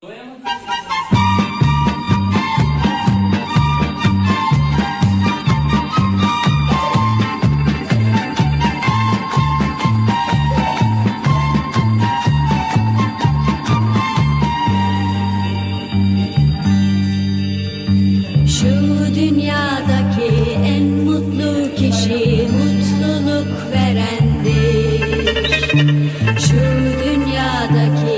Şu dünyadaki en mutlu kişi mutluluk verendir. Şu dünyadaki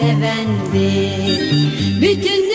sevendir. Bütün